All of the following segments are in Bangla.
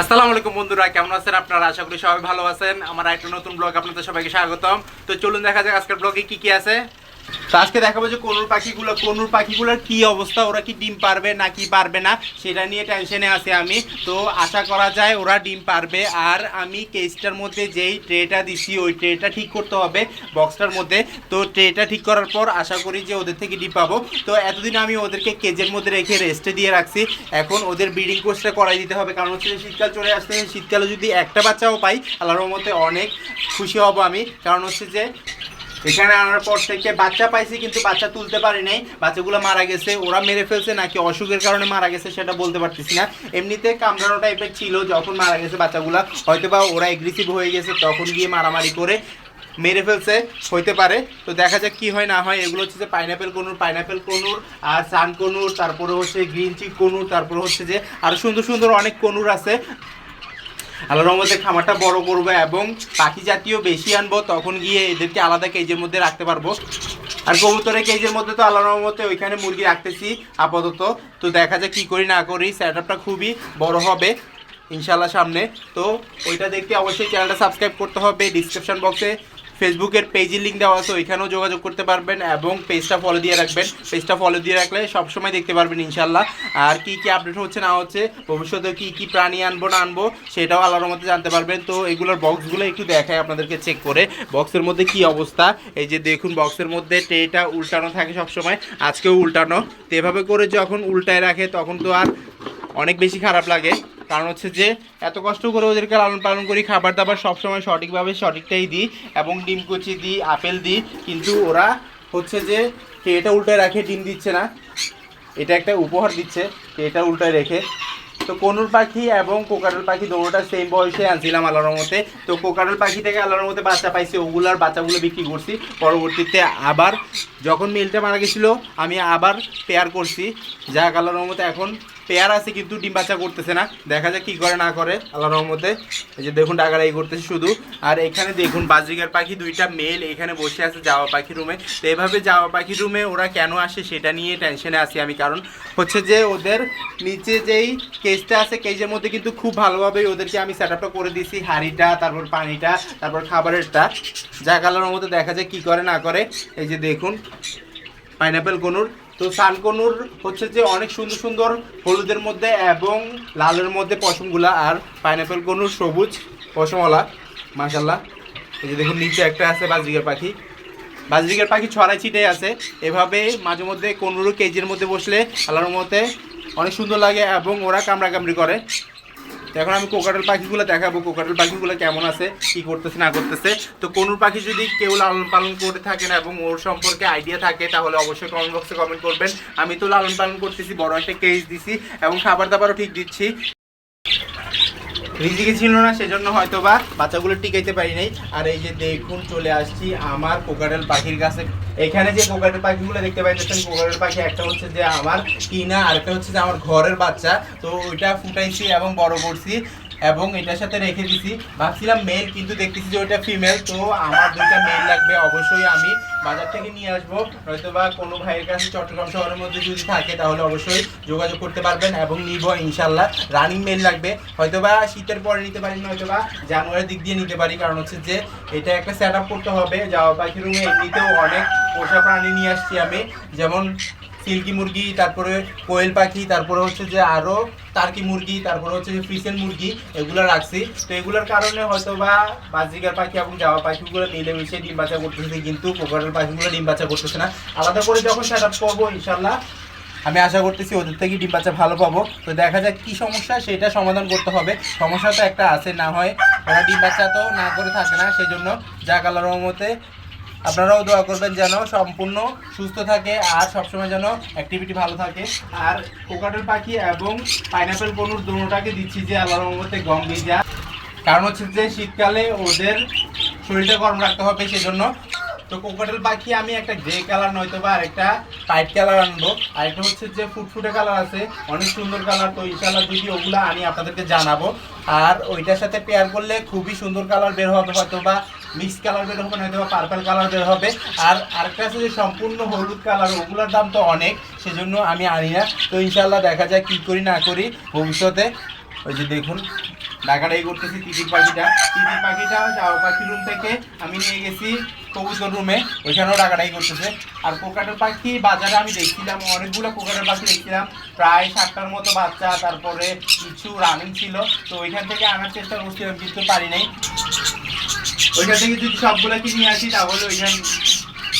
আসসালামু আলাইকুম বন্ধুরা, কেমন আছেন আপনারা? আশা করি সবাই ভালো আছেন। আমার একটা নতুন ব্লগ আপনাদের সবাইকে স্বাগতম। তো চলুন দেখা যাক আজকের ব্লগে কি কি আছে। আজকে দেখাবো যে কনুর পাখিগুলো, কনুর পাখিগুলোর কি অবস্থা, ওরা কি ডিম পারবে না কি পারবে না, সেটা নিয়ে টেনশনে আছি আমি। তো আশা করা যায় ওরা ডিম পারবে, আর আমি কেসটার মধ্যে যেই ট্রেটা দিছি, ওই ট্রেটা ঠিক করতে হবে বক্সটার মধ্যে। তো ট্রেটা ঠিক করার পর আশা করি যে ওদের থেকে ডিম পাবো। তো এতদিন আমি ওদেরকে কেজের মধ্যে রেখে রেস্টে দিয়ে রাখছি। এখন ওদের ব্রিডিং কোর্সটা করাই দিতে হবে, কারণ হচ্ছে শীতকাল চলে আসতে শীতকালে যদি একটা বাচ্চাও পাই, আল্লাহর মতে অনেক খুশি হব আমি। কারণ হচ্ছে যে এখানে আনার পর থেকে বাচ্চা পাইছি, কিন্তু বাচ্চা তুলতে পারি নাই। বাচ্চাগুলো মারা গেছে, ওরা মেরে ফেলছে, নাকি অসুখের কারণে মারা গেছে সেটা বলতে পারতেছি না। এমনিতে কামড়ানো টাইপের ছিল, যখন মারা গেছে বাচ্চাগুলো হয়তো বা ওরা এগ্রেসিভ হয়ে গেছে, তখন গিয়ে মারামারি করে মেরে ফেলছে, হইতে পারে। তো দেখা যাক কি হয়, না হয়, এগুলো হচ্ছে যে পাইনাপেল কনুর পাইনাপেল কনুর, আর সান কনুর, তারপরে হচ্ছে গ্রিন চিক কনুর, তারপরে হচ্ছে যে আরও সুন্দর সুন্দর অনেক কনুর আছে। আল্লাহর রহমতে খামারটা বড় করব এবং পাখি জাতীয় বেশি আনব, তখন গিয়ে এদেরকে আলাদা কেজের মধ্যে রাখতে পারব। আর কবুতরের কেজের মধ্যে তো আল্লাহ রহমতে ওইখানে মুরগি রাখতেছি আপাতত। তো দেখা যাক কি করি না করি সেট খুবই বড় হবে ইনশাল্লাহ সামনে। তো ওইটা দেখতে অবশ্যই চ্যানেলটা সাবস্ক্রাইব করতে হবে ডিসক্রিপশন বক্সে ফেসবুকের পেজের লিঙ্ক দেওয়া আছে, ওইখানেও যোগাযোগ করতে পারবেন এবং পেজটা ফলো দিয়ে রাখবেন। পেজটা ফলো দিয়ে রাখলে সবসময় দেখতে পারবেন ইনশাল্লাহ আর কি কি আপডেট হচ্ছে না হচ্ছে, ভবিষ্যতে কি কি প্রাণী আনব, না আনব, সেটাও আল্লাহর মধ্যে জানতে পারবেন। তো এগুলোর বক্সগুলো একটু দেখায় আপনাদেরকে চেক করে বক্সের মধ্যে কি অবস্থা? এই যে দেখুন বক্সের মধ্যে ট্রেটা উল্টানো থাকে সবসময়, আজকেও উল্টানো। তো এভাবে করে যখন উল্টায় রাখে, তখন তো আর অনেক বেশি খারাপ লাগে। কারণ হচ্ছে যে, এত কষ্ট করে ওদেরকে লালন পালন করি, খাবার দাবার সবসময় সঠিকভাবে সঠিকটাই দিই, এবং ডিম কুচি দিই, আপেল দিই, কিন্তু ওরা হচ্ছে যে এটা উল্টায় রাখে, ডিম দিচ্ছে না। এটা একটা উপহার দিচ্ছে এটা উল্টায় রেখে। তো কনুর পাখি এবং কোকারেল পাখি দুটোটা সেম বয়সে আনছিলাম আল্লাহর মতে তো কোকারেল পাখি থেকে আল্লাহর মতে বাচ্চা পাইছি ওগুলার বাচ্চাগুলো বিক্রি করছি। পরবর্তীতে আবার যখন মিলটা মারা গেছিল, আমি আবার পেয়ার করছি। যাক, আল্লাহর রহমতে এখন পেয়ার আছে কিন্তু ডিম বাচ্চা করতেছে না। দেখা যাক কী করে, না করে। আল্লাহ রহমতে এই যে দেখুন ডাকারাই করতেছে শুধু। আর এখানে দেখুন বাজরিকার পাখি দুইটা মেল এখানে বসে আছে যাওয়া পাখি রুমে তো এভাবে যাওয়া পাখি রুমে ওরা কেন আসে সেটা নিয়ে টেনশনে আছি আমি। কারণ হচ্ছে যে ওদের নিচে যেই কেজটা আছে কেজের মধ্যে কিন্তু খুব ভালোভাবে ওদেরকে আমি সেট আপটা করে দিয়েছি। হাঁড়িটা, তারপর পানিটা, তারপর খাবারেরটা। যা কালার মধ্যে দেখা যায় কি করে, না করে। এই যে দেখুন পাইনাপেল কনুর তো সানকনুর হচ্ছে যে অনেক সুন্দর সুন্দর হলুদের মধ্যে এবং লালের মধ্যে পশমগুলা আর পাইনাপেল কনুর সবুজ পশমওয়ালা মাশাল্লাহ এই যে দেখুন, নিচে একটা আছে বাজরিকের পাখি। বাজরিকের পাখি ছড়াই ছিটে আছে। এভাবে মাঝে মধ্যে কনুরও কেজির মধ্যে বসলে আল্লাহর মধ্যে অনেক সুন্দর লাগে এবং ওরা কামড়া কামড়ি করে। এখন আমি কোকাটাল পাখিগুলো দেখাবো, কোকাটাল পাখিগুলো কেমন আছে, কি করতেছে, না করতেছে। তো কোনো পাখি যদি কেউ লালন পালন করে থাকেন এবং ওর সম্পর্কে আইডিয়া থাকে, তাহলে অবশ্যই কমেন্ট বক্সে কমেন্ট করবেন। আমি তো লালন পালন করতেছি, বড় একটা কেস দিছি এবং খাবার দাবারও ঠিক দিচ্ছি। রিজিকে ছিল না, সেজন্য হয়তো বা বাচ্চাগুলো টিকাইতে পারি নাই। আর এই যে দেখুন, চলে আসছি আমার কোকাটেল পাখির কাছে। এখানে যে পোকাটেল পাখিগুলো দেখতে পাইতেছেন কোকাটেল পাখি একটা হচ্ছে যে আমার কিনা আর একটা হচ্ছে যে আমার ঘরের বাচ্চা। তো ওইটা ফুটাইছি এবং বড় করছি। এবং এটার সাথে রেখে দিছি। ভাবছিলাম মেল কিন্তু দেখতেছি যে ওইটা ফিমেল তো আমার দুইটা মেল লাগবে। অবশ্যই আমি বাজার থেকে নিয়ে আসব। নয়তো বা কোনো ভাইয়ের কাছে চট্টগ্রাম শহরের মধ্যে যদি থাকে, তাহলে অবশ্যই যোগাযোগ করতে পারবেন এবং নিব ইনশাল্লাহ রানিং মেল লাগবে। হয়তো বা শীতের পরে নিতে পারি নয়তো বা জানুয়ারির দিক দিয়ে নিতে পারি। কারণ হচ্ছে যে, এটা একটা সেট করতে হবে। যাওয়া পাখি রুমে এমনিতেও অনেক পোষা প্রাণী নিয়ে আসছি আমি। যেমন সিল্কি মুরগি, তারপরে কোয়েল পাখি, তারপরে হচ্ছে যে আরও টার্কি মুরগি, তারপরে হচ্ছে যে ফ্রিসেন মুরগি, এগুলো রাখছি। তো এগুলোর কারণে হয়তো বা বাজিকার পাখি এবং জাওয়া পাখিগুলো মিলেমিশে ডিম বাচ্চা করতেছে, কিন্তু কোকারের পাখিগুলো ডিম বাচ্চা করতেছে না। আলাদা করে যখন সেট আপ করব ইনশাল্লাহ আমি আশা করতেছি ওদের থেকে ডিম বাচ্চা ভালো পাবো। তো দেখা যাক কি সমস্যা, সেটা সমাধান করতে হবে। সমস্যা তো একটা আছে, না হয় ওরা ডিম বাচ্চা তো না করে থাকে না, সেজন্য যা কালার রহমতে আপনারাও দোয়া করবেন যেন সম্পূর্ণ সুস্থ থাকে আর সবসময় যেন অ্যাক্টিভিটি ভালো থাকে। আর কোকাটেল পাখি এবং পাইনাপেল বনুর দুটোটাকে দিচ্ছি যে আল্লাহ রহমতে গম ভিজা। কারণ হচ্ছে যে শীতকালে ওদের শরীরটা গরম রাখতে হবে সেজন্য। তো কোকাটেল পাখি আমি একটা গ্রে কালার নয়তো বা আরেকটা পাইট কালার আনব। আর আরেকটা হচ্ছে যে ফুটফুটে কালার আছে, অনেক সুন্দর কালার তো ইনশাল্লাহ যদি ওগুলো আমি আপনাদেরকে জানাব। আর ওইটার সাথে পেয়ার করলে খুবই সুন্দর কালার বের হবে হয়তো বা মিক্স কালার বের হবে নয়তো পার্পল কালার বের হবে। আর আরেকটা আছে যে সম্পূর্ণ হলুদ কালার ওগুলোর দাম তো অনেক, সেজন্য আমি আনি না। তো ইনশাল্লাহ দেখা যায় কি করি, না করি। ভবিষ্যতে, ওই যে দেখুন, ঢাকাটাই করতেছি তিতির পাখিটা। তিতির পাখিটা যাওয়া পাখি রুম থেকে আমি নিয়ে গেছি কবুতর রুমে ওইখানেও ডাকাডাকি করতেছে। আর কোকাটের পাখি বাজারে আমি দেখছিলাম, অনেকগুলো কোকাটের পাখি দেখছিলাম। প্রায় সাতটার মতো বাচ্চা, তারপরে কিছু রানিং ছিল। তো ওইখান থেকে আনার চেষ্টা করছিলাম, কিন্তু পারি নাই। ওইখান থেকে যদি সবগুলাকে নিয়ে আসি তাহলে ওইখান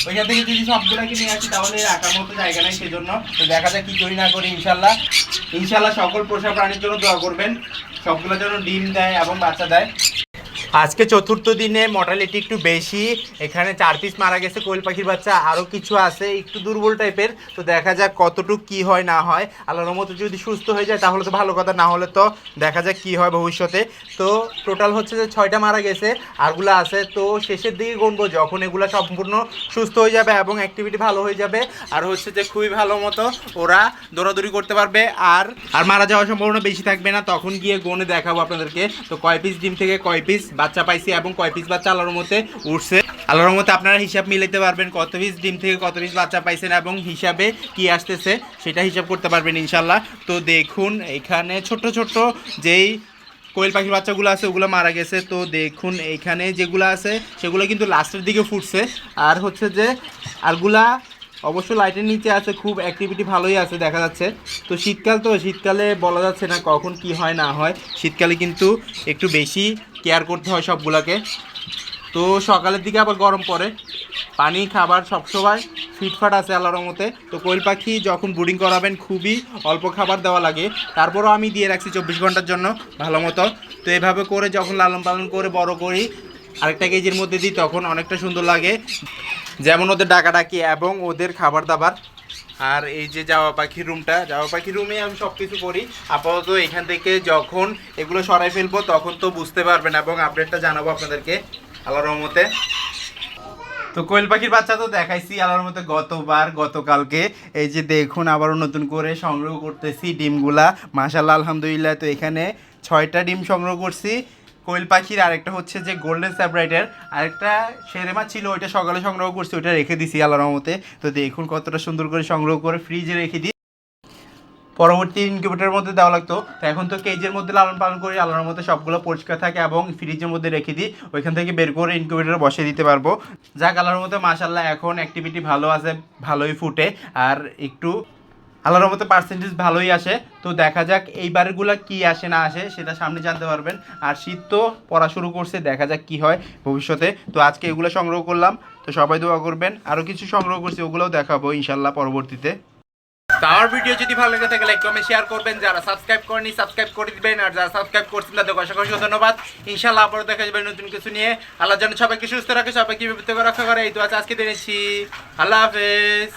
ওইখান থেকে যদি সবগুলাকে নিয়ে আসি তাহলে রাখার মতো জায়গা নেই সেজন্য। তো দেখা যাক কী করি না করি, ইনশাল্লাহ। ইনশাল্লাহ সকল পোষা প্রাণীর জন্য দোয়া করবেন। সবগুলো যেন ডিম দেয় এবং বাচ্চা দেয়। আজকে চতুর্থ দিনে মর্টালিটি একটু বেশি। এখানে চার পিস মারা গেছে কোয়েল পাখির বাচ্চা। আরও কিছু আছে, একটু দুর্বল টাইপের। তো দেখা যাক কতটুক কি হয়, না হয়। আল্লাহর মতো যদি সুস্থ হয়ে যায়, তাহলে তো ভালো কথা। না হলে তো দেখা যাক কি হয় ভবিষ্যতে। তো টোটাল হচ্ছে যে ছয়টা মারা গেছে। আরগুলো আছে, তো শেষের দিকে গুনবো যখন এগুলো সম্পূর্ণ সুস্থ হয়ে যাবে এবং অ্যাক্টিভিটি ভালো হয়ে যাবে, আর হচ্ছে যে খুবই ভালো মতো ওরা দৌড়াদৌড়ি করতে পারবে। আর আর মারা যাওয়ার সম্ভাবনা বেশি থাকবে না। তখন গিয়ে গনে দেখাবো আপনাদেরকে। তো কয় পিস ডিম থেকে কয় পিস বাচ্চা পাইছি এবং কয় পিস বাচ্চা আল্লাহর মতে উঠছে আল্লাহর মতে আপনারা হিসাব মিলাতে পারবেন কত পিস ডিম থেকে কত পিস বাচ্চা পাইছেন এবং হিসাবে কি আসতেছে, সেটা হিসাব করতে পারবেন ইনশাল্লাহ তো দেখুন, এখানে ছোট ছোট যেই কোয়েল পাখির বাচ্চাগুলো আছে, ওগুলো মারা গেছে। তো দেখুন এইখানে যেগুলো আছে, সেগুলো কিন্তু লাস্টের দিকে ফুটছে। আর হচ্ছে যে আরগুলা অবশ্য লাইটের নিচে আছে, খুব অ্যাক্টিভিটি ভালোই আছে, দেখা যাচ্ছে। তো শীতকাল তো, শীতকালে বলা যাচ্ছে না কখন কি হয়, না হয়। শীতকালে কিন্তু একটু বেশি কেয়ার করতে হয় সবগুলোকে। তো সকালের দিকে আবার গরম পড়ে। পানি, খাবার সবসময় ফিটফাট আছে আল্লাহর মতে তো কোয়েল পাখি যখন ব্রুডিং করাবেন, খুবই অল্প খাবার দেওয়া লাগে। তারপরও আমি দিয়ে রাখছি চব্বিশ ঘণ্টার জন্য, ভালো মতো। তো এভাবে করে যখন লালন পালন করে বড় করি, আরেকটা কেজির মধ্যে দিই, তখন অনেকটা সুন্দর লাগে। যেমন ওদের ডাকাডাকি এবং ওদের খাবার দাবার আর এই যে যাওয়া পাখির রুমটা যাওয়া পাখির রুমে আমি সব কিছু করি। আপাতত এখান থেকে যখন এগুলো সরাই ফেলব, তখন তো বুঝতে পারবেন এবং আপডেটটা জানাব আপনাদেরকে আল্লাহর রহমতে। তো কোয়েল পাখির বাচ্চা তো দেখাইছি আল্লাহর মতো গতবার, গতকালকে। এই যে দেখুন, আবারও নতুন করে সংগ্রহ করতেছি ডিমগুলা। মাশাল্লাহ আলহামদুলিল্লাহ। তো এখানে ছয়টা ডিম সংগ্রহ করছি। কোয়েল পাখির আরেকটা হচ্ছে যে গোল্ডেন স্যাপ্রাইটের আরেকটা সেরেমা ছিল, ওইটা সকালে সংগ্রহ করছি, ওইটা রেখে দিছি আল্লাহর রহমতে। তো দেখুন কতটা সুন্দর করে সংগ্রহ করে ফ্রিজে রেখে দিই। পরবর্তী ইনকিউবেটারের মধ্যে দেওয়া লাগতো। তো এখন তো কেজের মধ্যে লালন পালন করি, আল্লাহর মধ্যে সবগুলো পরিষ্কার থাকে এবং ফ্রিজের মধ্যে রেখে দিই। ওইখান থেকে বের করে ইনকিউবেটারে বসিয়ে দিতে পারব। যাক, আল্লাহর মধ্যে মাশাল্লাহ এখন অ্যাক্টিভিটি ভালো আছে, ভালোই ফুটে। আর একটু আল্লাহর মতো পার্সেন্টেজ ভালোই আসে। তো দেখা যাক এইবারগুলা কি আসে, না আসে, সেটা সামনে জানতে পারবেন। আর শীত তো পড়া শুরু করছে, দেখা যাক কি হয় ভবিষ্যতে। তো আজকে এগুলো সংগ্রহ করলাম। তো সবাই দোয়া করবেন। আরও কিছু সংগ্রহ করছি, ওগুলোও দেখাবো ইনশাল্লাহ পরবর্তীতে। তো আমার ভিডিও যদি ভালো লেগে থাকে লাইক শেয়ার করবেন। যারা সাবস্ক্রাইব করেনি সাবস্ক্রাইব করে দিবেন। আর যারা সাবস্ক্রাইব করছেন তাদের অসংখ্য ধন্যবাদ। ইনশাল্লাহ আবারও দেখা যাবে নতুন কিছু নিয়ে। আল্লাহ যেন সবাইকে সুস্থ রাখে, সবাইকে বিপদ রক্ষা করে। এই তো আজকে দিনেছি আল্লাহ হাফেজ।